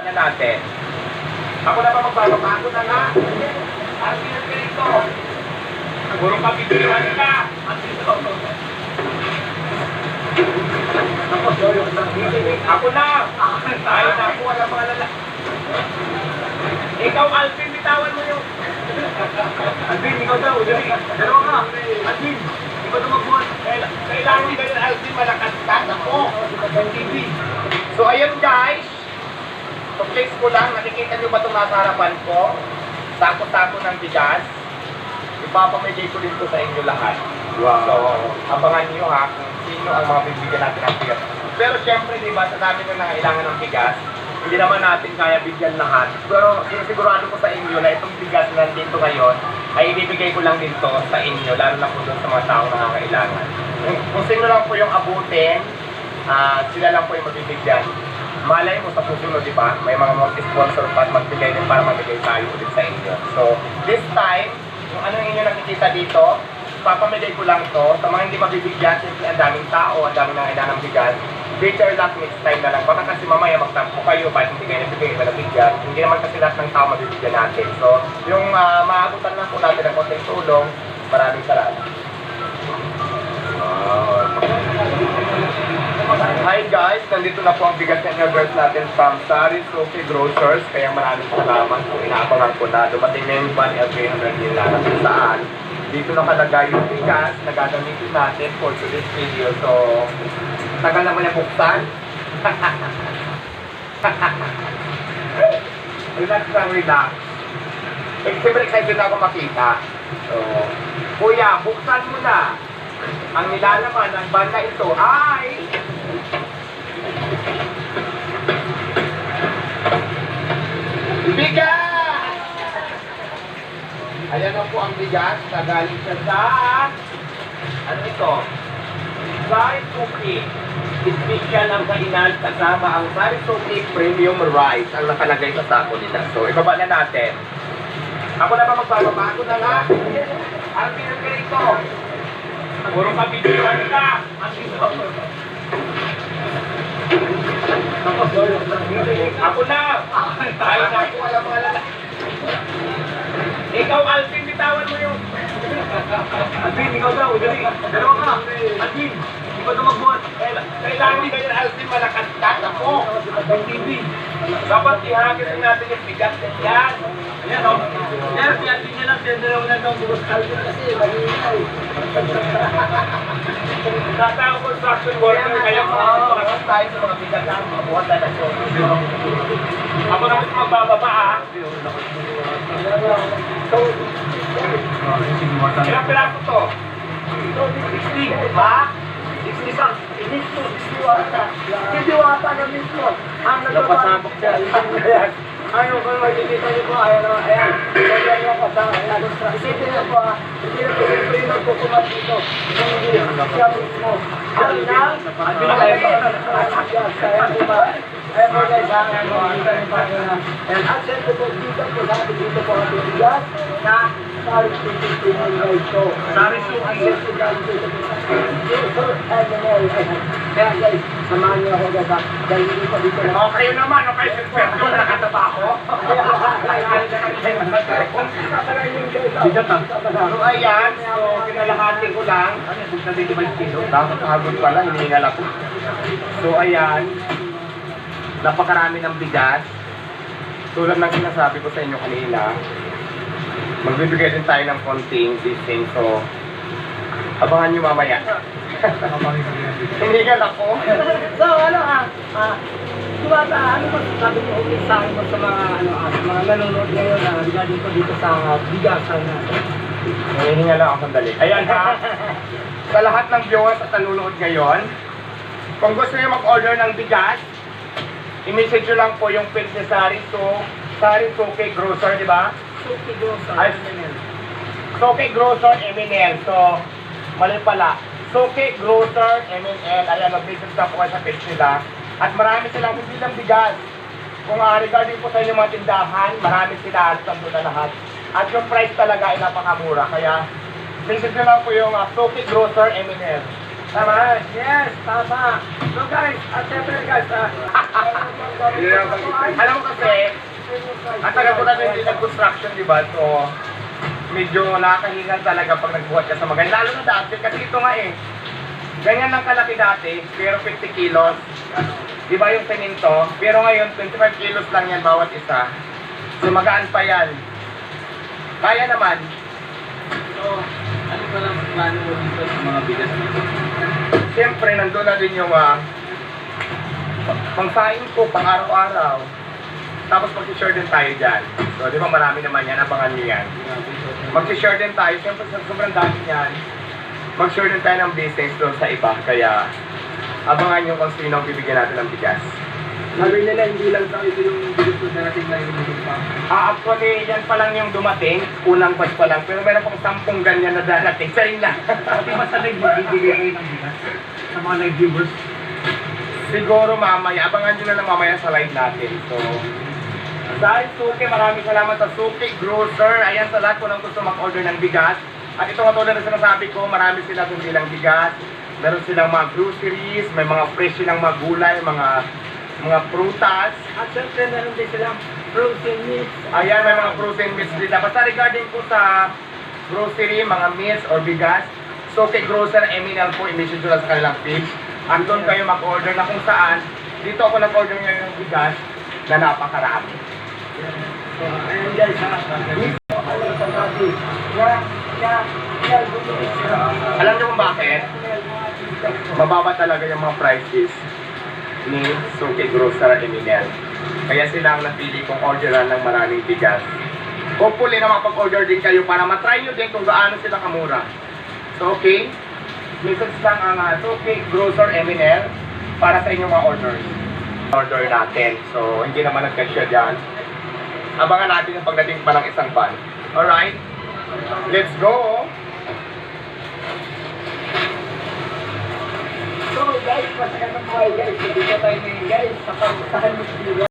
Ano natin? Ako na ba magbabago na nga? Ang pinagpilito. Puro kapitulan ka. Ako na. Tayo na ako. Wala mga lala. Ikaw, Alvin, bitawan mo yung... Alvin, ikaw daw. Dalawa ka. Alvin, ikaw daw magbuhat. Kaila- Kailangan ganyan, Alvin, malakas ka. Ako. TV. So, ayun guys. So, clicks ko lang. Nakikita nyo ba itong nasa harapan ko? Sako-sako ng bigas. Ipapamigay ko dito sa inyo lahat. So, abangan nyo ha kung sino ang mga bibigyan natin ng bigas. Pero syempre, di ba, sa dami ng nangailangan ng bigas, hindi naman natin kaya bigyan lahat. Pero sinisigurado ko sa inyo na itong bigas na nandito ngayon, ay ibibigay ko lang dito sa inyo, lalo na po doon sa mga taong nangangailangan. Kung, kung sino lang po yung abutin, ah, sila lang po yung mabibigyan. Malay mo sa susunod, di ba? May mga multi-sponsor pa at magbigay din para mabigay tayo ulit sa inyo. So, this time, kung ano yung inyo nakikita dito, papamigay ko lang to. Sa mga hindi mabibigyan, siyempre ang daming tao, ang daming nangailangan ng. Better luck next time na lang. Baka kasi mamaya magtampo kayo, ba't hindi kayo nabigay na nabigyan? Hindi naman kasi lahat ng tao mabibigyan natin. So, yung uh, maabutan lang po natin ng konting tulong, maraming salamat. Hi guys, nandito na po ang bigas na girls natin from Sari Sophie Grocers. Kaya maraming salamat po. Inaabangan ko na dumating na yung van LK100 nila na kung saan dito nakalagay yung bigas na gagamitin natin for today's video. So, tagal naman yung buksan. relax lang, relax. Eh, siyempre excited na ako makita. So, Kuya, buksan mo na. Ang nilalaman ng banda ito ay... Bigas! Ayan na po ang bigas na galing siya sa... Ano ito? Sari Cookie. Special ang kainan kasama ang Sari Cookie Premium Rice ang nakalagay sa sako nila. So, ibaba na natin. Ako na ba magbababa? Ako na lang. Ang pinagkalito. Puro kapitulan ka. Ang ito. Ako na. Tayo na ako. Alam mo alala. Ikaw, Alvin, bitawan mo yung... Alvin, ikaw daw. Dali. Dalawa ka. Alvin, ikaw daw magbuhat. Kaila- Kailangan ganyan, Alvin, malakas ka. Ako. Alvin TV. Dapat ihagin natin yung bigat na yan. Yan, o. Yan, si Alvin niya lang. Send na lang ng bukas Alvin kasi. Mahingay. Nasa ako construction worker kaya makakapag tayo sa mga bigat na mga buhat na nasa. Ako na mas magbababa ah. So, ilang piraso to? 60, ha? 60 sang. Hindi to, 60 wata. 60 wata na mismo. Ang nagpapasabok siya. Ano kung makikita niyo po, ayan o, ayan. Ayan niyo po hindi na po po kumat dito. Hindi, siya. Ang na, ang ba, ayan po guys, ah, ayan po, ang ganun pa ah. And at syempre po, dito po natin, dito po ang bigas na Sorry, suki ito. Sorry, suki. Kaya guys, samahan niyo ako ah. Dahil hindi pa dito na. O kayo naman, o kayo suspect na nakataba ako. Bigat ah. So ayan, so kinalahati ko lang. Ano, sabi ko ba yung kilo? Dapat hagod pala, hinihingal ako. So ayan, napakarami ng bigas. Tulad ng sinasabi ko sa inyo kanina, magbibigay din tayo ng konting gising. So, abangan nyo mamaya. Hinihingal ako. So ano ah, ah, Diwata, ano ba sabi mo ulit sa akin sa mga ano ah, sa mga nanonood ngayon na regarding ko dito sa bigasan natin. Hinihingal lang ako sandali. Ayan ha. sa lahat ng viewers at nanonood ngayon, kung gusto niyo mag-order ng bigas, i-message nyo lang po yung page ni Sari So, Sari Soke Grocer, di ba? Suki Grocer. Ay, Soke Grocer MNL. So, mali pala. Soke Grocer MNL. Ayan, mag-visit na po kayo sa page nila. At marami silang hindi lang bigas. Kung uh, regarding po sa inyong mga tindahan, marami sila at doon na lahat. At yung price talaga ay napakamura. Kaya, visit nyo lang po yung uh, Soke Grocer MNL. Tama? Yes, tama. So guys, at syempre guys, ah, Alam mo kasi At taga po natin din nag-construction, di ba? So, medyo nakakahingan talaga pag nagbuhat ka sa mga ganyan. Lalo na dati, kasi ito nga eh. Ganyan lang kalaki dati, pero 50 kilos. Di ba yung siminto? Pero ngayon, 25 kilos lang yan bawat isa. So, magaan pa yan. Kaya naman. So, ano pa lang plano mo dito sa mga bigas dito? Siyempre, nandun na din yung uh, pangsain ko, pang araw-araw. Tapos mag-share din tayo dyan. So, di ba marami naman yan, abangan nyo yan. Mag-share din tayo, siyempre sa sobrang dami yan. Mag-share din tayo ng business doon sa iba. Kaya, abangan nyo kung sino ang bibigyan natin ng bigas. Sabi nila, hindi lang daw ito yung bigas ko darating na yung pa. Ah, actually, yan pa lang yung dumating. Unang batch pa lang. Pero meron pang sampung ganyan na darating. Sa lang. Pati ba sa live, bibigay kayo ng bigas? Sa mga live viewers? Siguro mamaya, abangan nyo na lang mamaya sa live natin. So, dahil Suki, maraming salamat sa Suki Grocer. Ayan sa lahat po nang gusto mag-order ng bigas. At ito nga tulad na sinasabi ko, marami sila kung bilang bigas. Meron silang mga groceries, may mga fresh silang mga gulay, mga mga prutas. At syempre, meron din silang frozen meats. Ayan, may mga frozen meats dito. Basta regarding po sa grocery, mga meats or bigas, Suki Grocer, Eminal po, i-mention ko lang sa kanilang page. Andun kayo mag-order na kung saan. Dito ako nag-order ngayon ng bigas na napakarami. So, ayan guys, ha. Sa sabi? Kaya, kaya, kaya, bumili sila. Alam niyo kung bakit? Mababa talaga yung mga prices ni Suki Grocer Eminel. Kaya sila ang napili kong orderan ng maraming bigas. Hopefully na makapag-order din kayo para matry nyo din kung gaano sila kamura. So okay, message lang ang uh, Suki Grocer Eminel para sa inyong mga orders. Order natin. So hindi naman nagkasya dyan. Abangan natin yung pagdating pa ng isang van. Alright? Let's go! So guys, masaya na po guys. Dito tayo ngayon guys. Sa pagsahan mo